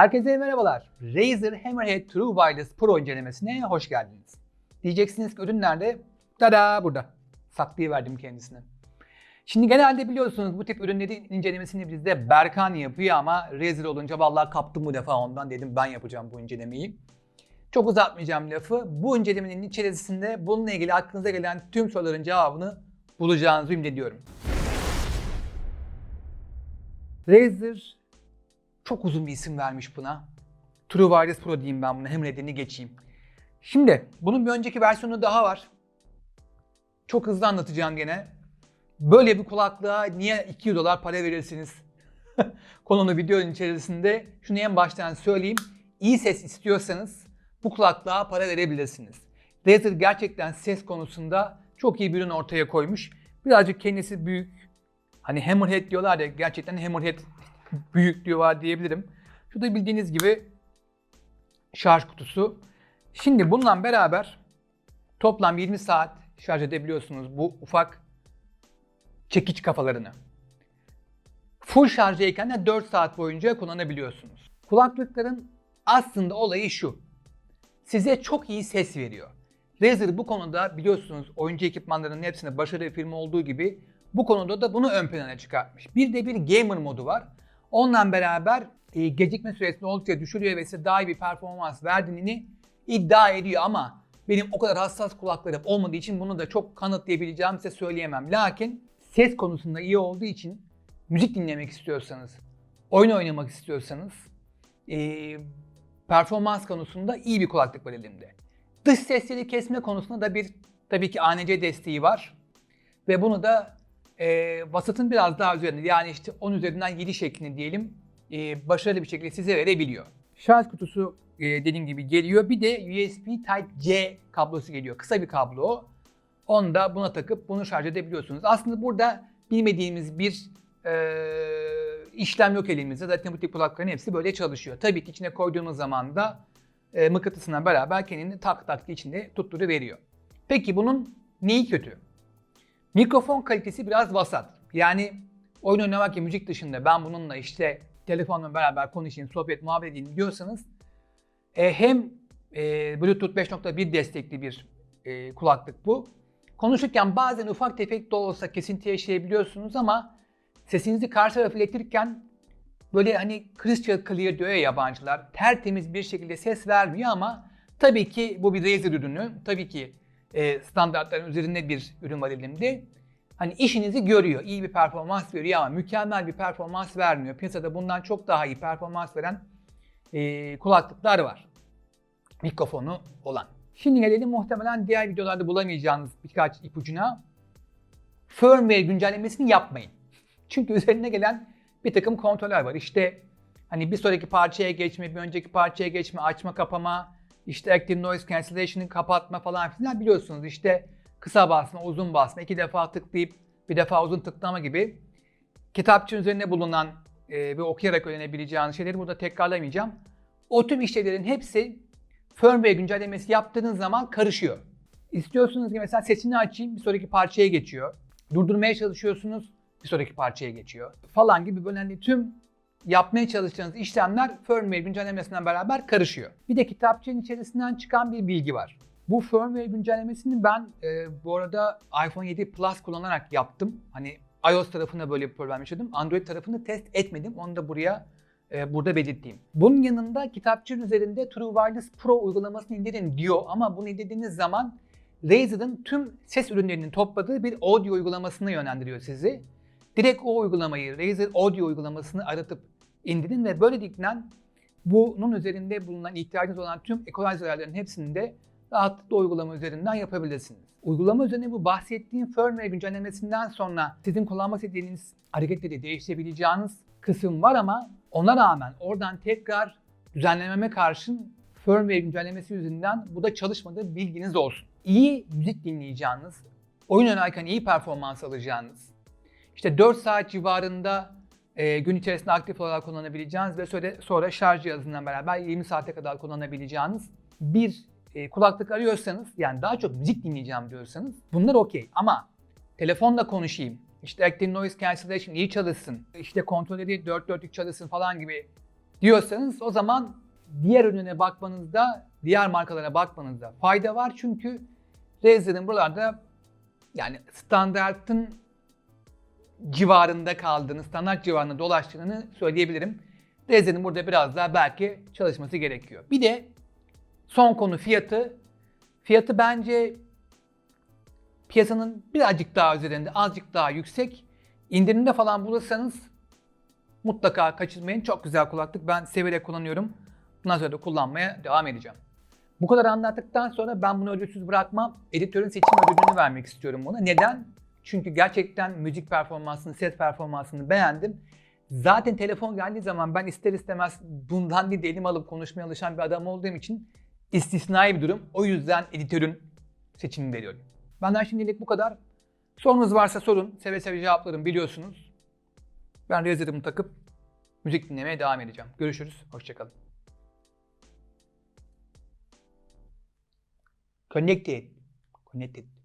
Herkese merhabalar. Razer Hammerhead True Wireless Pro incelemesine hoş geldiniz. Diyeceksiniz ki ürün nerede? Tada burada. Saklayıverdim kendisini. Şimdi genelde biliyorsunuz bu tip ürünlerin incelemesini bizde Berkan yapıyor ama Razer olunca vallahi kaptım bu defa ondan dedim ben yapacağım bu incelemeyi. Çok uzatmayacağım lafı. Bu incelemenin içerisinde bununla ilgili aklınıza gelen tüm soruların cevabını bulacağınızı ümit ediyorum. Razer çok uzun bir isim vermiş buna. True Wireless Pro diyeyim ben buna. Hem nedenini geçeyim. Şimdi bunun bir önceki versiyonu daha var. Çok hızlı anlatacağım gene. Böyle bir kulaklığa niye 200 dolar para verirsiniz? Konulu videonun içerisinde şunu en baştan söyleyeyim. İyi ses istiyorsanız bu kulaklığa para verebilirsiniz. Razer gerçekten ses konusunda çok iyi bir ürün ortaya koymuş. Birazcık kendisi büyük. Hani Hammerhead diyorlar ya gerçekten Hammerhead büyüklüğü var diyebilirim. Şu da bildiğiniz gibi şarj kutusu. Şimdi bununla beraber toplam 20 saat şarj edebiliyorsunuz bu ufak çekiç kafalarını. Full şarjdayken de 4 saat boyunca kullanabiliyorsunuz. Kulaklıkların aslında olayı şu. Size çok iyi ses veriyor. Razer bu konuda biliyorsunuz oyuncu ekipmanlarının hepsinde başarılı bir firma olduğu gibi bu konuda da bunu ön plana çıkartmış. Bir de bir gamer modu var. Onunla beraber e, gecikme süresini oldukça düşürüyor ve size daha iyi bir performans verdiğini iddia ediyor ama benim o kadar hassas kulaklarım olmadığı için bunu da çok kanıtlayabileceğim size söyleyemem. Lakin ses konusunda iyi olduğu için müzik dinlemek istiyorsanız, oyun oynamak istiyorsanız e, performans konusunda iyi bir kulaklık var elimde. Dış sesleri kesme konusunda da bir tabii ki ANC desteği var. Ve bunu da e, vasatın biraz daha üzerinde yani işte 10 üzerinden 7 şeklinde diyelim e, başarılı bir şekilde size verebiliyor. Şarj kutusu e, dediğim gibi geliyor. Bir de USB Type-C kablosu geliyor. Kısa bir kablo. Onu da buna takıp bunu şarj edebiliyorsunuz. Aslında burada bilmediğimiz bir e, işlem yok elimizde. Zaten bu tip kulakların hepsi böyle çalışıyor. Tabii ki içine koyduğunuz zaman da e, mıknatısına beraber kendini tak tak içinde tutturu veriyor. Peki bunun neyi kötü? Mikrofon kalitesi biraz vasat. Yani oyun oynamak ya müzik dışında ben bununla işte telefonla beraber konuşayım, sohbet, muhabbet edeyim diyorsanız e, hem e, Bluetooth 5.1 destekli bir e, kulaklık bu. Konuşurken bazen ufak tefek de olsa kesinti yaşayabiliyorsunuz ama sesinizi karşı tarafa iletirken böyle hani crystal clear diyor ya yabancılar tertemiz bir şekilde ses vermiyor ama tabii ki bu bir Razer ürünü. Tabii ki e, standartların üzerinde bir ürün var elimde. Hani işinizi görüyor, iyi bir performans veriyor ama mükemmel bir performans vermiyor. Piyasada bundan çok daha iyi performans veren e, kulaklıklar var. Mikrofonu olan. Şimdi gelelim muhtemelen diğer videolarda bulamayacağınız birkaç ipucuna. Firmware güncellemesini yapmayın. Çünkü üzerine gelen bir takım kontroller var. İşte hani bir sonraki parçaya geçme, bir önceki parçaya geçme, açma kapama, işte Active Noise Cancellation'ı kapatma falan filan biliyorsunuz. İşte kısa basma, uzun basma, iki defa tıklayıp bir defa uzun tıklama gibi kitapçığın üzerinde bulunan e, ve okuyarak öğrenebileceğiniz şeyleri burada tekrarlamayacağım. O tüm işlevlerin hepsi firmware güncellemesi yaptığınız zaman karışıyor. İstiyorsunuz ki mesela sesini açayım bir sonraki parçaya geçiyor. Durdurmaya çalışıyorsunuz bir sonraki parçaya geçiyor. Falan gibi böyle hani tüm yapmaya çalıştığınız işlemler firmware güncellemesinden beraber karışıyor. Bir de kitapçığın içerisinden çıkan bir bilgi var. Bu firmware güncellemesini ben e, bu arada iPhone 7 Plus kullanarak yaptım. Hani iOS tarafında böyle bir problem yaşadım. Android tarafını test etmedim. Onu da buraya e, burada belirteyim. Bunun yanında kitapçığın üzerinde True Wireless Pro uygulamasını indirin diyor ama bunu indirdiğiniz zaman Razer'ın tüm ses ürünlerinin topladığı bir audio uygulamasına yönlendiriyor sizi. Direkt o uygulamayı, Razer Audio uygulamasını aratıp indirin ve böylelikle bunun üzerinde bulunan ihtiyacınız olan tüm equalizer'ların hepsini de rahatlıkla uygulama üzerinden yapabilirsiniz. Uygulama üzerine bu bahsettiğim firmware güncellemesinden sonra sizin kullanmak istediğiniz hareketleri değiştirebileceğiniz kısım var ama ona rağmen oradan tekrar düzenlememe karşın firmware güncellemesi yüzünden bu da çalışmadığı bilginiz olsun. İyi müzik dinleyeceğiniz, oyun oynarken iyi performans alacağınız, işte 4 saat civarında e, gün içerisinde aktif olarak kullanabileceğiniz ve sonra, sonra şarj cihazından beraber 20 saate kadar kullanabileceğiniz bir e, kulaklık arıyorsanız yani daha çok müzik dinleyeceğim diyorsanız bunlar okey ama telefonla konuşayım işte Active Noise Cancellation iyi çalışsın işte kontrolleri 4 4 çalışsın falan gibi diyorsanız o zaman diğer ürüne bakmanızda, diğer markalara bakmanızda fayda var. Çünkü Razer'ın buralarda yani standartın civarında kaldığını, standart civarında dolaştığını söyleyebilirim. Razer'ın burada biraz daha belki çalışması gerekiyor. Bir de son konu fiyatı. Fiyatı bence piyasanın birazcık daha üzerinde, azıcık daha yüksek. İndirimde falan bulursanız mutlaka kaçırmayın. Çok güzel kulaklık. Ben severek kullanıyorum. Bundan sonra da kullanmaya devam edeceğim. Bu kadar anlattıktan sonra ben bunu ödülsüz bırakmam. Editörün seçim ödülünü vermek istiyorum buna. Neden? Çünkü gerçekten müzik performansını, ses performansını beğendim. Zaten telefon geldiği zaman ben ister istemez bundan değil de elim alıp konuşmaya alışan bir adam olduğum için istisnai bir durum. O yüzden editörün seçimini veriyorum. Benden şimdilik bu kadar. Sorunuz varsa sorun. Seve seve cevaplarım biliyorsunuz. Ben Razer'ımı takıp müzik dinlemeye devam edeceğim. Görüşürüz. Hoşçakalın. Connected. Connected.